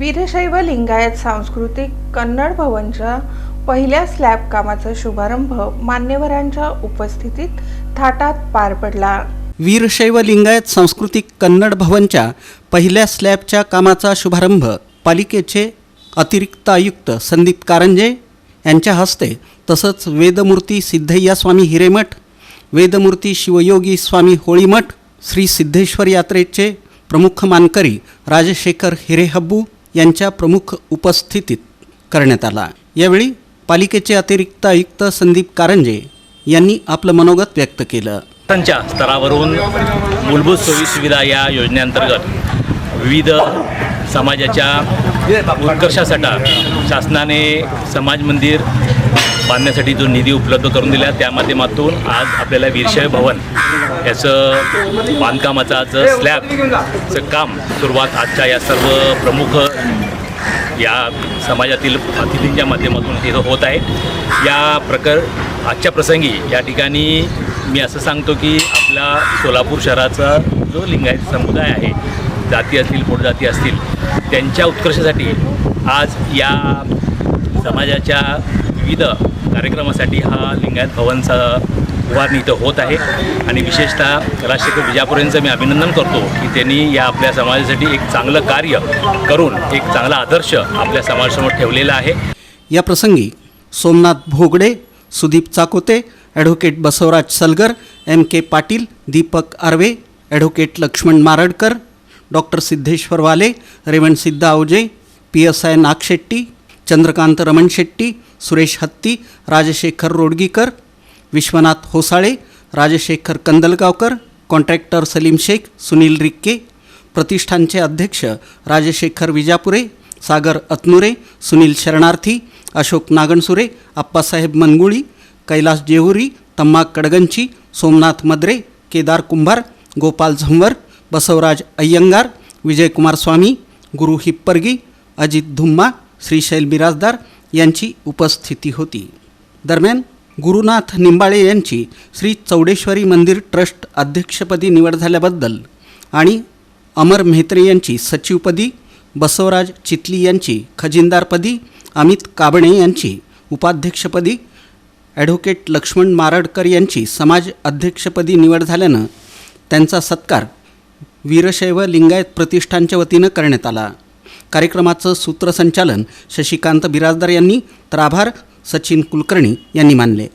वीरशैव लिंगायत सांस्कृतिक कन्नड भवनच्या पहिल्या स्लॅब कामाचा शुभारंभ मान्यवरांच्या उपस्थितीत थाटात पार पडला. वीरशैव लिंगायत सांस्कृतिक कन्नड भवनच्या पहिल्या स्लॅबच्या कामाचा शुभारंभ पालिकेचे अतिरिक्त आयुक्त संदीप कारंजे यांच्या हस्ते तसंच वेदमूर्ती सिद्धय्या स्वामी हिरेमठ वेदमूर्ती शिवयोगी स्वामी होळीमठ श्री सिद्धेश्वर यात्रेचे प्रमुख मानकरी राजशेखर हिरेहब्बू यांच्या प्रमुख उपस्थितीत करण्यात आला. यावेळी पालिकेचे अतिरिक्त आयुक्त संदीप कारंजे यांनी आपलं मनोगत व्यक्त केलं. स्तरावरून मूलभूत सोयी सुविधा या योजनेअंतर्गत विविध समाजाच्या उत्कर्षासाठी शासनाने समाज मंदिर बांधण्यासाठी जो निधी उपलब्ध करून दिला त्या माध्यमातून आज आपल्याला वीरशय भवन याचं बांधकामाचं आज स्लॅबचं काम सुरुवात आजच्या या सर्व प्रमुख या समाजातील अतिथींच्या माध्यमातून तिथं होत आहे. या प्रकर आजच्या प्रसंगी या ठिकाणी मी असं सांगतो की आपला सोलापूर शहराचा जो लिंगायत समुदाय आहे जाती असतील पोटजाती असतील त्यांच्या उत्कर्षासाठी आज या समाजाच्या विविध कार्यक्रमासाठी हा लिंगायत भवनचा उभारणी इथं होत आहे. आणि विशेषतः राजशेखर विजापूर यांचं मी अभिनंदन करतो की त्यांनी या आपल्या समाजासाठी एक चांगलं कार्य करून एक चांगला आदर्श आपल्या समाजासमोर ठेवलेला आहे. या प्रसंगी Somnath Bhogade Sudeep Chakote advocate Basavraj Salgar M K Patil Deepak Arve advocate Laxman Mardakar doctor Siddheshwar Wale Revan Siddha Awaje P S I Nagshetti Chandrakant Raman Shetty Suresh Hatti Rajshekhar Rodgikar Vishwanath Hosale Rajshekhar Kandalgaonkar contractor Salim Shaikh Sunil Rikke प्रतिष्ठानचे अध्यक्ष राजशेखर विजापुरे सागर अतनुरे सुनील शरणार्थी अशोक नागणसुरे आप्पासाहेब मनगुळी कैलास जेहुरी तम्मा कडगंची सोमनाथ मद्रे केदार कुंभार गोपाल झंवर बसवराज अय्यंगार विजयकुमार स्वामी गुरु हिप्परगी अजित धुम्मा श्रीशैल बिराजदार यांची उपस्थिती होती. दरम्यान गुरुनाथ निंबाळे यांची श्री चौडेश्वरी मंदिर trust अध्यक्षपदी निवड झाल्याबद्दल आणि अमर म्हेत्रे यांची सचिवपदी बसवराज चितली यांची खजिनदारपदी अमित काबणे यांची उपाध्यक्षपदी ॲडव्होकेट लक्ष्मण मारडकर यांची समाज अध्यक्षपदी निवड झाल्यानं त्यांचा सत्कार वीरशैव लिंगायत प्रतिष्ठानच्या वतीनं करण्यात आला. कार्यक्रमाचं सूत्रसंचालन शशिकांत बिराजदार यांनी तर आभार सचिन कुलकर्णी यांनी मानले.